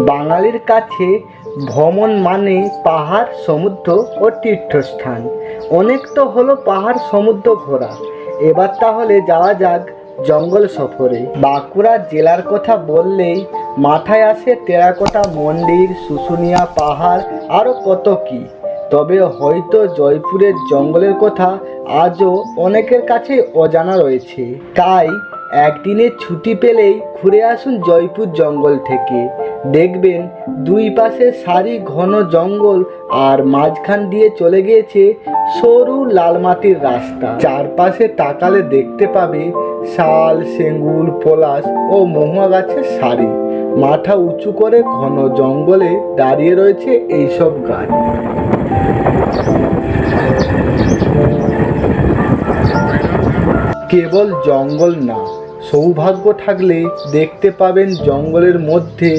বাঙালির কাছে ভ্রমণ মানে পাহাড়, সমুদ্র ও তীর্থস্থান। অনেক তো হলো পাহাড়, সমুদ্র ঘোরা। এবার তাহলে যাওয়া যাক জঙ্গল সফরে। বাঁকুড়া জেলার কথা বললেই মাথায় আসে টেরাকোটা মন্দির, শুশুনিয়া পাহাড় আরও কত কি। তবে হয়তো জয়পুরের জঙ্গলের কথা আজও অনেকের কাছে অজানা রয়েছে। তাই একদিনের ছুটি পেলেই ঘুরে আসুন জয়পুর জঙ্গল থেকে। দেখবেন দুই পাশে সারি ঘন জঙ্গল আর মাঝখান দিয়ে চলে গিয়েছে সরু লাল মাটির রাস্তা। চারপাশে তাকালে দেখতে পাবে শাল, সেঙ্গুল, পলাশ ও মহুয়া গাছের সারি। মাথা উঁচু করে ঘন জঙ্গলে দাঁড়িয়ে রয়েছে এইসব গাছ। কেবল জঙ্গল না সৌভাগ্য থাকলে দেখতে পাবেন জঙ্গলের মধ্যে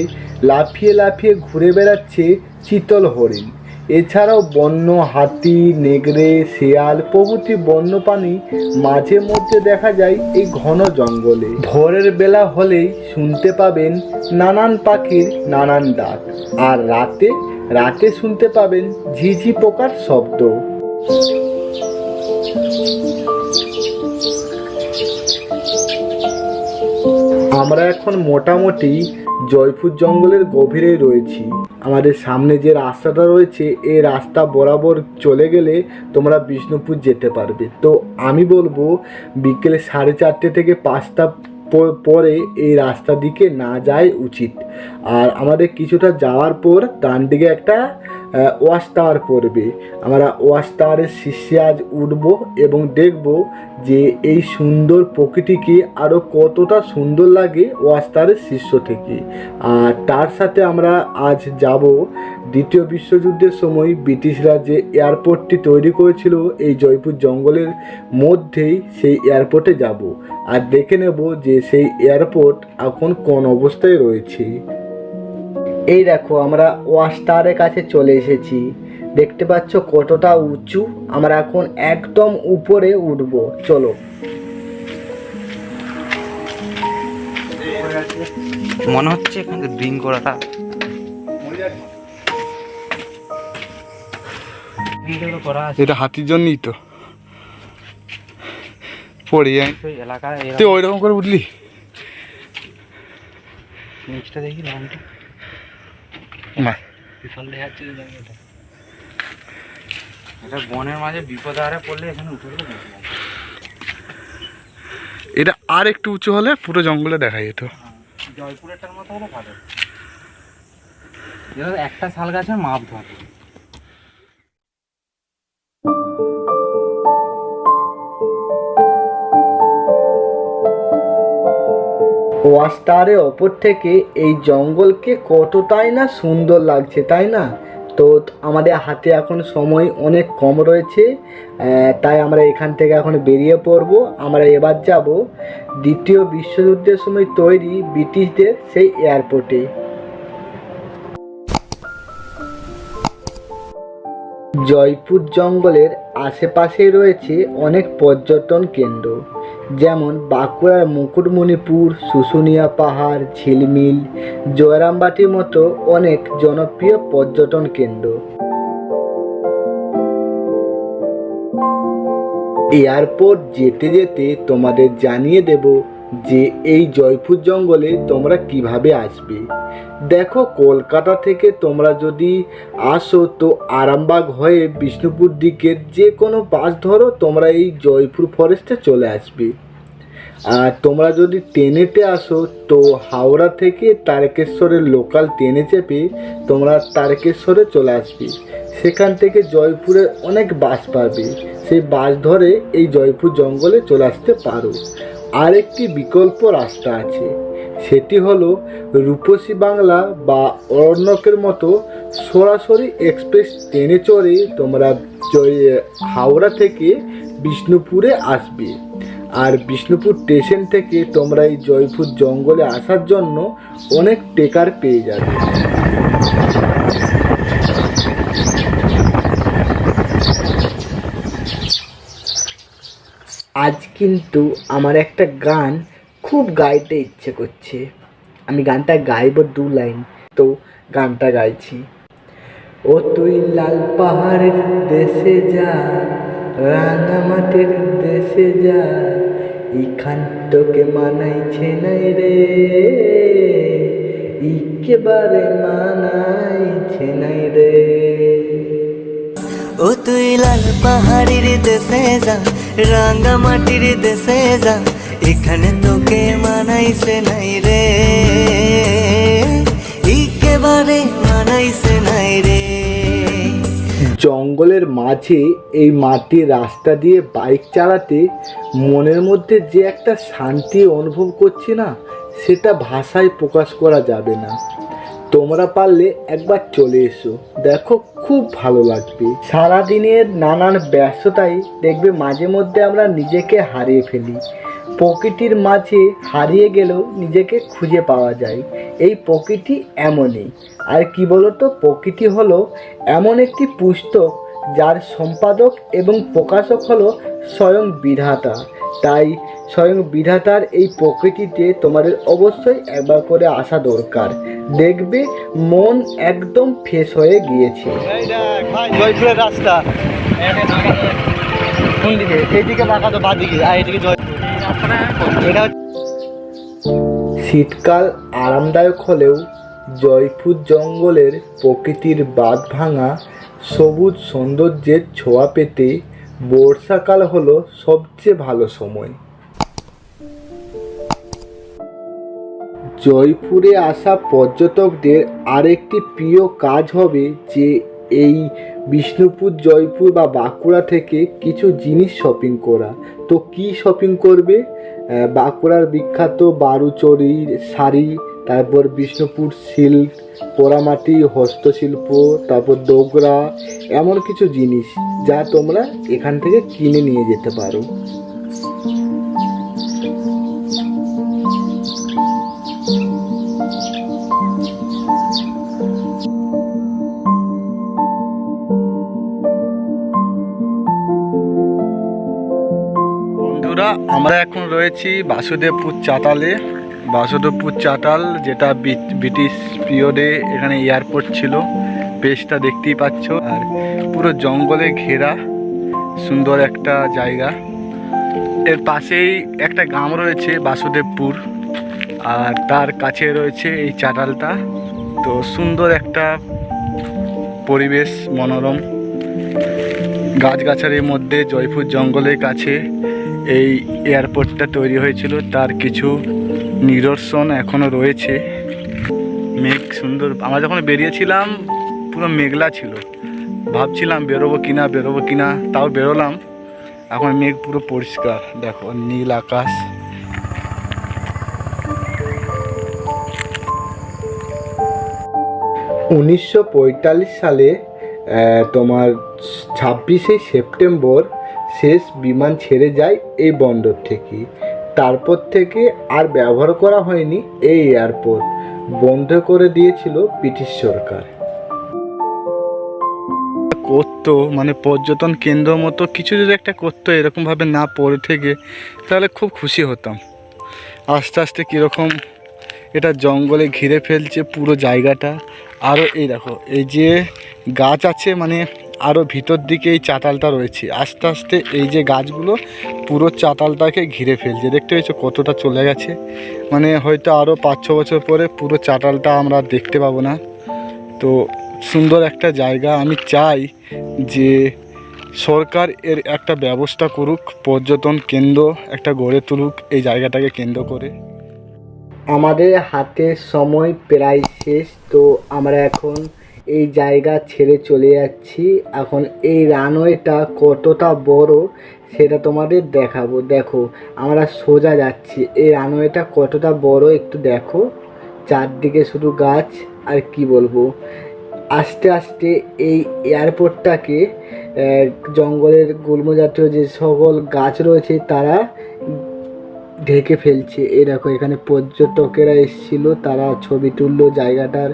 লাফিয়ে লাফিয়ে ঘুরে বেড়াচ্ছে চিতল হরিণ। এছাড়াও বন্য হাতি, নেগড়ে, শেয়াল প্রভৃতি বন্যপ্রাণী মাঝে মধ্যে দেখা যায় এই ঘন জঙ্গলে। ভোরের বেলা হলেই শুনতে পাবেন নানান পাখির নানান ডাক আর রাতে রাতে শুনতে পাবেন ঝিঝি পোকার শব্দ। আমরা এখন মোটামুটি জয়পুর জঙ্গলের গভীরে রয়েছি। আমাদের সামনে যে রাস্তাটা রয়েছে, এই রাস্তা বরাবর চলে গেলে তোমরা বিষ্ণুপুর যেতে পারবে। তো আমি বলব, বিকেলে সাড়ে চারটে থেকে পাঁচটা পরে এই রাস্তা দিকে না যাই উচিত। আর আমাদের কিছুটা যাওয়ার পর ডান দিকে একটা টাওয়ার পড়বে আমরা ওয়াশ টাওয়ারের শীর্ষে আজ উঠব এবং দেখব যে এই সুন্দর প্রকৃতিকে আরও কতটা সুন্দর লাগে ওয়াশ টাওয়ারের শীর্ষ থেকে। আর তার সাথে আমরা আজ যাব দ্বিতীয় বিশ্বযুদ্ধের সময় ব্রিটিশরা যে এয়ারপোর্টটি তৈরি করেছিল। এই জয়পুর জঙ্গলের মধ্যেই সেই এয়ারপোর্টে যাব। আর দেখে নেব যে সেই এয়ারপোর্ট এখন কোন অবস্থায় রয়েছে। এই দেখো আমরা ওয়াশ টাওয়ারের কাছে চলে এসেছি। দেখতে পাচ্ছ কতটা উঁচু। আমরা এখন একদম উপরে উঠব। চলো। মনে হচ্ছে এখানে ড্রিঙ্ক করাটা। এটা হাতির জন্যই তো। পড়ে এলাকায় তুই ওই রকম করে উঠলি? নিচটা দেখি না বিফল দেখা যাচ্ছে যে জায়গাটা এটা। বনের মাঝে বিপদ আরে পড়লে এখানে উঠে। এটা আর একটু উঁচু হলে পুরো জঙ্গলে দেখা যেত। জয়পুরেরটার মতো হলে ভালো। একটা শাল গাছের মাপ ধরে। ওয়াশ টাওয়ারের ওপর থেকে এই জঙ্গলকে কতটাই না সুন্দর লাগছে, তাই না? তো আমাদের হাতে এখন সময় অনেক কম রয়েছে তাই আমরা এখান থেকে এখন বেরিয়ে পড়ব। আমরা এবার যাব দ্বিতীয় বিশ্বযুদ্ধের সময় তৈরি ব্রিটিশদের সেই এয়ারপোর্টে। জয়পুর জঙ্গলের আশেপাশেই রয়েছে অনেক পর্যটন কেন্দ্র, যেমন বাঁকুড়ার মুকুটমণিপুর, শুশুনিয়া পাহাড়, ঝিলমিল, জয়রামবাটির মতো অনেক জনপ্রিয় পর্যটন কেন্দ্র। এয়ারপোর্ট যেতে যেতে তোমাদের জানিয়ে দেব যে এই জয়পুর জঙ্গলে তোমরা কীভাবে আসবে? দেখো, কলকাতা থেকে তোমরা যদি আসো, তো আরামবাগ হয়ে বিষ্ণুপুর দিকের যে কোনো বাস ধরো, তোমরা এই জয়পুর ফরেস্টে চলে আসবে। আর তোমরা যদি ট্রেনেতে আসো, তো হাওড়া থেকে তারকেশ্বরের লোকাল ট্রেনে চেপে তোমরা তারকেশ্বরে চলে আসবে। সেখান থেকে জয়পুরে অনেক বাস পাবে। সেই বাস ধরে এই জয়পুর জঙ্গলে চলে আসতে পারো। আর একটি বিকল্প রাস্তা আছে। সেটি হলো রূপসী বাংলা বা অরণ্যকের মতো সরাসরি এক্সপ্রেস ট্রেনে চড়ে তোমরা হাওড়া থেকে বিষ্ণুপুরে আসবে। আর বিষ্ণুপুর স্টেশন থেকে তোমরা এই জয়পুর জঙ্গলে আসার জন্য অনেক টেকার পেয়ে যাবে আজ কিন্তু আমার একটা গান খুব গাইতে ইচ্ছে করছে। আমি গানটা গাইব দু লাইন, তো গানটা গাইছি। ও তুই লাল পাহাড়ের দেশে যা, রাঙা মাটির দেশে যা ইখান তোকে মানাইছে নাই রে। একেবারে মানাইছে নাই রে। ও তুই লাল পাহাড়ির দেশে যা রাঙ্গা মাটির দেশে যা, এখানে তোকে মানাইছে নাই রে। একেবারে মানাইছে নাই রে। জঙ্গলের মাঝে এই মাটির রাস্তা দিয়ে বাইক চালাতে মনের মধ্যে যে একটা শান্তি অনুভব করছি না, সেটা ভাষায় প্রকাশ করা যাবে না। তোমরা পারলে একবার চলে এসো। দেখো, খুব ভালো লাগবে। সারাদিনের নানান ব্যস্ততায় দেখবে মাঝে মধ্যে আমরা নিজেকে হারিয়ে ফেলি। প্রকৃতির মাঝে হারিয়ে গেলেও নিজেকে খুঁজে পাওয়া যায়। এই প্রকৃতি এমনই। আর কি বলতো, প্রকৃতি হলো এমন একটি পুস্তক যার সম্পাদক এবং প্রকাশক হলো স্বয়ং বিধাতা। তাই স্বয়ং বিধাতার এই প্রকৃতিতে তোমাদের অবশ্যই একবার করে আসা দরকার। দেখবে মন একদম ফ্রেশ হয়ে গিয়েছে। জয়পুরের রাস্তা। কোন দিকে? এইদিকে বাঁকা তো বাঁ আর এইদিকে জয়পুর। এটা শীতকাল আরামদায়ক হলেও জয়পুর জঙ্গলের প্রকৃতির বাঁধ ভাঙা সবুজ সৌন্দর্যের ছোঁয়া পেতে বর্ষাকাল হলো সবচেয়ে ভালো সময়। জয়পুরে আসা পর্যটকদের আরেকটি প্রিয় কাজ হবে যে এই বিষ্ণুপুর, জয়পুর বা বাঁকুড়া থেকে কিছু জিনিস শপিং করা। তো কি শপিং করবে? বাঁকুড়ার বিখ্যাত বারুচরির শাড়ি তারপর বিষ্ণুপুর সিল্ক, পোড়ামাটি, হস্তশিল্প, তারপর ডোগরা, এমন কিছু জিনিস যা তোমরা এখান থেকে কিনে নিয়ে যেতে পারো। বন্ধুরা, আমরা এখন রয়েছি বাসুদেবপুর চাতালে। বাসুদেবপুর চাতাল যেটা ব্রিটিশ পিরিয়ডে এখানে এয়ারপোর্ট ছিল। পেজটা দেখতেই পাচ্ছ। আর পুরো জঙ্গলে ঘেরা সুন্দর একটা জায়গা। এর পাশেই একটা গ্রাম রয়েছে বাসুদেবপুর। আর তার কাছে রয়েছে এই চাতালটা তো সুন্দর একটা পরিবেশ, মনোরম। গাছগাছালির মধ্যে জয়পুর জঙ্গলের কাছে এই এয়ারপোর্টটা তৈরি হয়েছিল। তার কিছু নিদর্শন এখনও রয়েছে। মেঘ সুন্দর। আমরা যখন বেরিয়েছিলাম, পুরো মেঘলা ছিল। ভাবছিলাম বেরোবো কিনা বেরোবো কিনা, তাও বেরোলাম। এখন মেঘ পুরো পরিষ্কার। দেখো, নীল আকাশ। উনিশশো পঁয়তাল্লিশ সালে তোমার ছাব্বিশে সেপ্টেম্বর শেষ বিমান ছেড়ে যায় এই বন্দর থেকে। তারপর থেকে আর ব্যবহার করা হয়নি এই এয়ারপোর্ট। বন্ধ করে দিয়েছিল ব্রিটিশ সরকার। করতো মানে পর্যটন কেন্দ্র মতো কিছু যদি একটা করতো, এরকমভাবে না পড়ে থেকে, তাহলে খুব খুশি হতাম। আস্তে আস্তে কীরকম এটা জঙ্গলে ঘিরে ফেলছে পুরো জায়গাটা। আরও এই দেখো, এই যে গাছ আছে মানে আরও ভিতর দিকে এই চাতালটা রয়েছে। আস্তে আস্তে এই যে গাছগুলো, পুরো চাতালটাকে ঘিরে ফেলছে। দেখতে পেয়েছ কতটা চলে গেছে? মানে হয়তো আরও পাঁচ, ছ বছর পরে পুরো চাতালটা আমরা দেখতে পাবো না। তো সুন্দর একটা জায়গা। আমি চাই যে সরকার এর একটা ব্যবস্থা করুক, পর্যটন কেন্দ্র একটা গড়ে তুলুক, এই জায়গাটাকে কেন্দ্র করে। আমাদের হাতের সময় প্রায় শেষ, তো আমরা এখন এই জায়গা ছেড়ে চলে যাচ্ছি। এখন এই রানওয়েটা কতটা বড় সেটা তোমাদের দেখাবো। দেখো, আমরা সোজা যাচ্ছি। এই রানওয়েটা কতটা বড় একটু দেখো। চারদিকে শুধু গাছ, আর কি বলব? আস্তে আস্তে এই এয়ারপোর্টটাকে জঙ্গলের গুল্ম জাতীয় যে সকল গাছ রয়েছে তারা ঢেকে ফেলছে। এরকম দেখো, এখানে পর্যটকেরা এসেছিল, তারা ছবি তুললো জায়গাটার।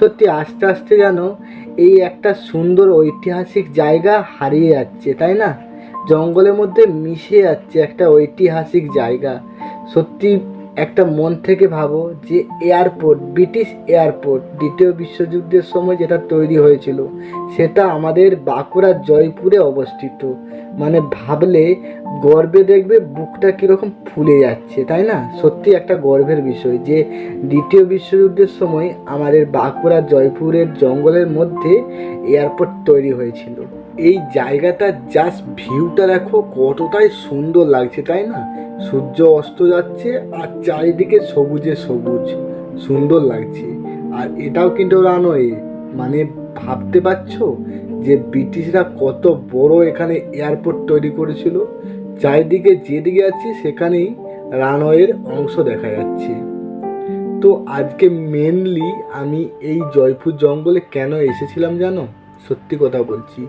সত্যি আস্তে আস্তে যেন এই একটা সুন্দর ঐতিহাসিক জায়গা হারিয়ে যাচ্ছে, তাই না? জঙ্গলের মধ্যে মিশে যাচ্ছে একটা ঐতিহাসিক জায়গা। সত্যি একটা মন থেকে ভাবো যে এয়ারপোর্ট, ব্রিটিশ এয়ারপোর্ট, দ্বিতীয় বিশ্বযুদ্ধের সময় যেটা তৈরি হয়েছিল, সেটা আমাদের বাঁকুড়ার জয়পুরে অবস্থিত। মানে ভাবলে গর্বে দেখবে বুকটা কীরকম ফুলে যাচ্ছে, তাই না? সত্যি একটা গর্বের বিষয় যে দ্বিতীয় বিশ্বযুদ্ধের সময় আমাদের বাঁকুড়া জয়পুরের জঙ্গলের মধ্যে এয়ারপোর্ট তৈরি হয়েছিল। এই জায়গাটা জাস্ট ভিউটা দেখো কতটাই সুন্দর লাগছে, তাই না? সূর্য অস্ত যাচ্ছে আর চারিদিকে সবুজে সবুজ, সুন্দর লাগছে। আর এটাও কিন্তু রানওয়ে মানে ভাবতে পারছ যে ব্রিটিশরা কত বড় এখানে এয়ারপোর্ট তৈরি করেছিল? চারিদিকে যেদিকে যাচ্ছি সেখানেই রানওয়ের অংশ দেখা যাচ্ছে। তো আজকে মেনলি আমি এই জয়পুর জঙ্গলে কেন এসেছিলাম জানো? সত্যি কথা বলছি।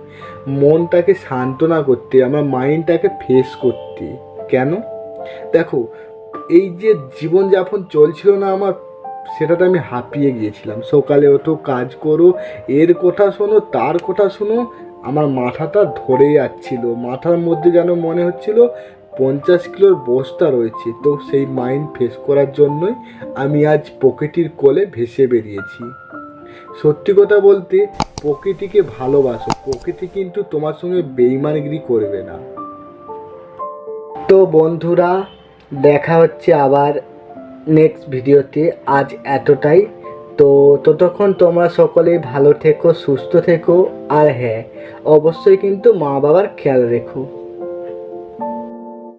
মনটাকে সান্ত্বনা করতে, আমার মাইন্ডটাকে ফেস করতে। কেন? দেখো, এই যে জীবনযাপন চলছিল না আমার, সেটাতে আমি হাঁপিয়ে গিয়েছিলাম। সকালে ওঠো, কাজ করো, এর কথা শোনো, তার কথা শোনো, আমার মাথাটা ধরে যাচ্ছিল। মাথার মধ্যে যেন মনে হচ্ছিল, পঞ্চাশ কিলোর বস্তা রয়েছে। তো সেই মাইন্ড ফেস করার জন্যই আমি আজ প্রকৃতির কোলে ভেসে বেরিয়েছি। সত্যি কথা বলতে প্রকৃতিকে ভালোবাসো। প্রকৃতি কিন্তু তোমার সঙ্গে বেইমানগিরি করবে না। তো বন্ধুরা, দেখা হচ্ছে আবার নেক্সট ভিডিওতে। আজ এতটাই। তো ততক্ষণ তোমরা সকলেই ভালো থেকো, সুস্থ থেকো। আর হ্যাঁ অবশ্যই কিন্তু মা বাবার খেয়াল রেখো।